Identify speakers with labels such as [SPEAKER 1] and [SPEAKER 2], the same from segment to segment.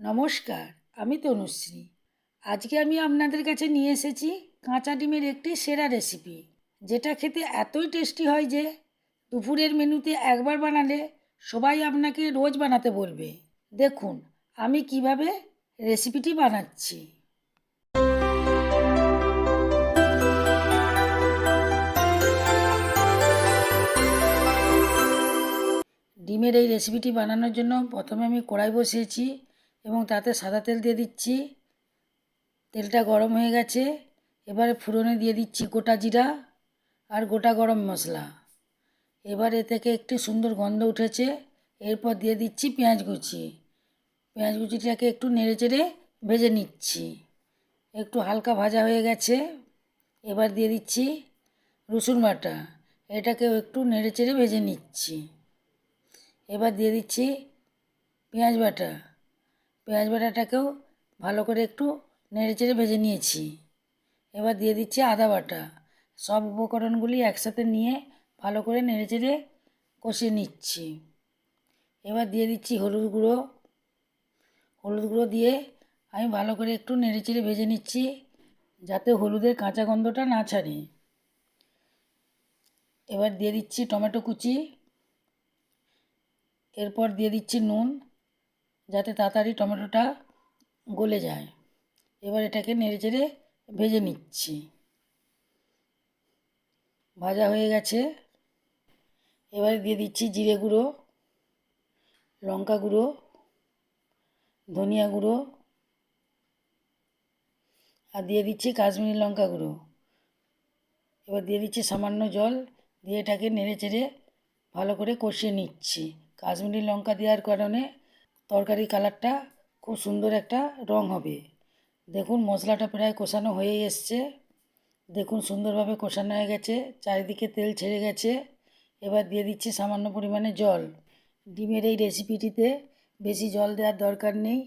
[SPEAKER 1] নমস্কার, আমি তনুশ্রী। আজকে আমি আপনাদের কাছে নিয়ে এসেছি কাঁচা ডিমের একটি সেরা রেসিপি, যেটা খেতে এতই টেস্টি হয় যে দুপুরের মেনুতে একবার বানালে সবাই আপনাকে রোজ বানাতে বলবে। দেখুন, আমি কীভাবে রেসিপিটি বানাচ্ছি। ডিমের এই রেসিপিটি বানানোর জন্য প্রথমে আমি কড়াই বসিয়েছি। এবং তাতে সাদা তেল দিয়ে দিচ্ছি। তেলটা গরম হয়ে গেছে। এবারে ফুরনে দিয়ে দিচ্ছি গোটা জিরা আর গোটা গরম মশলা। এবার এ থেকে একটি সুন্দর গন্ধ উঠেছে। এরপর দিয়ে দিচ্ছি পেঁয়াজ কুচি। পেঁয়াজ কুচিটাকে একটু নেড়ে চেড়ে ভেজে নিচ্ছি। একটু হালকা ভাজা হয়ে গেছে। এবার দিয়ে দিচ্ছি রসুন বাটা। এটাকেও একটু নেড়ে চেড়ে ভেজে নিচ্ছি। এবার দিয়ে দিচ্ছি পেঁয়াজ বাটা। পেঁয়াজ বাটাটাকেও ভালো করে একটু নেড়ে চেড়ে ভেজে নিয়েছি। এবার দিয়ে দিচ্ছি আদা বাটা। সব উপকরণগুলি একসাথে নিয়ে ভালো করে নেড়ে চেড়ে কষিয়ে নিচ্ছি। এবার দিয়ে দিচ্ছি হলুদ গুঁড়ো। হলুদ গুঁড়ো দিয়ে আমি ভালো করে একটু নেড়ে চেড়ে ভেজে নিচ্ছি যাতে হলুদের কাঁচা গন্ধটা না ছাড়ে। এবার দিয়ে দিচ্ছি টমেটো কুচি। এরপর দিয়ে দিচ্ছি নুন। যাতে তাড়াতাড়ি টমেটোটা গলে যায়। এবার এটাকে নেড়ে চেড়ে ভেজে নিচ্ছি। ভাজা হয়ে গেছে। এবারে দিয়ে দিচ্ছি জিরে গুঁড়ো, লঙ্কা গুঁড়ো, ধনিয়া গুঁড়ো, আর দিয়ে দিচ্ছি কাশ্মীরি লঙ্কা গুঁড়ো। এবার দিয়ে দিচ্ছি সামান্য জল, দিয়ে এটাকে নেড়ে চেড়ে ভালো করে কষিয়ে নিচ্ছি। কাশ্মীরি লঙ্কা দেওয়ার কারণে তরকারি কালারটা খুব সুন্দর একটা রং হবে। দেখুন, মশলাটা প্রায় কষানো হয়েই এসছে। দেখুন, সুন্দরভাবে কষানো হয়ে গেছে। চারিদিকে তেল ছেড়ে গেছে। এবার দিয়ে দিচ্ছি সামান্য পরিমাণে জল। ডিমের এই রেসিপিটিতে বেশি জল দেওয়ার দরকার নেই।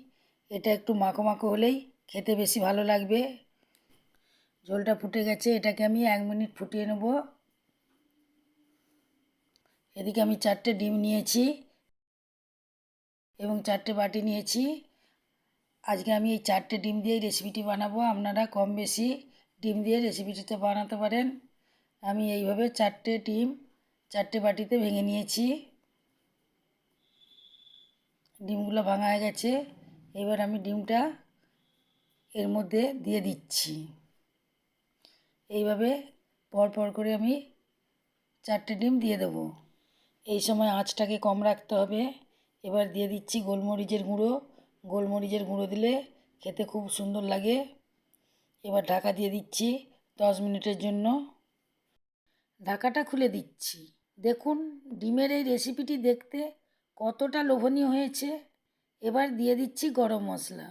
[SPEAKER 1] এটা একটু মাখো মাখো হলেই খেতে বেশি ভালো লাগবে। জলটা ফুটে গেছে। এটাকে আমি এক মিনিট ফুটিয়ে নেব। এদিকে আমি চারটে ডিম নিয়েছি। এবং চারটে বাটি নিয়েছি। আজকে আমি এই চারটে ডিম দিয়েই রেসিপিটি বানাবো। আপনারা কম বেশি ডিম দিয়ে রেসিপিটিতে বানাতে পারেন। আমি এইভাবে চারটে ডিম চারটে বাটিতে ভেঙে নিয়েছি। ডিমগুলো ভাঙা হয়ে গেছে। এবার আমি ডিমটা এর মধ্যে দিয়ে দিচ্ছি। এইভাবে পর পর করে আমি চারটে ডিম দিয়ে দেবো। এই সময় আঁচটাকে কম রাখতে হবে। এবার দিয়ে দিচ্ছি গোলমরিচের গুঁড়ো। গোলমরিচের গুঁড়ো দিলে খেতে খুব সুন্দর লাগে। এবার ঢাকা দিয়ে দিচ্ছি দশ মিনিটের জন্য। ঢাকাটা খুলে দিচ্ছি। দেখুন, ডিমের এই রেসিপিটি দেখতে কতটা লোভনীয় হয়েছে। এবার দিয়ে দিচ্ছি গরম মশলা।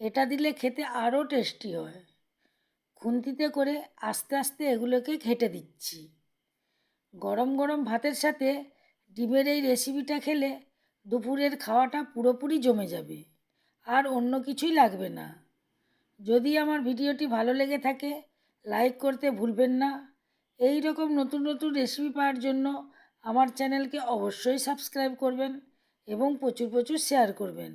[SPEAKER 1] এটা দিলে খেতে আরও টেস্টি হয়। খুন্তিতে করে আস্তে আস্তে এগুলোকে ঘেটে দিচ্ছি। গরম গরম ভাতের সাথে ডিমের এই রেসিপিটা খেলে দুপুরের খাওয়াটা পুরোপুরি জমে যাবে। আর অন্য কিছুই লাগবে না। যদি আমার ভিডিওটি ভালো লেগে থাকে, লাইক করতে ভুলবেন না। এই রকম নতুন নতুন রেসিপি পাওয়ার জন্য আমার চ্যানেলকে অবশ্যই সাবস্ক্রাইব করবেন এবং প্রচুর প্রচুর শেয়ার করবেন।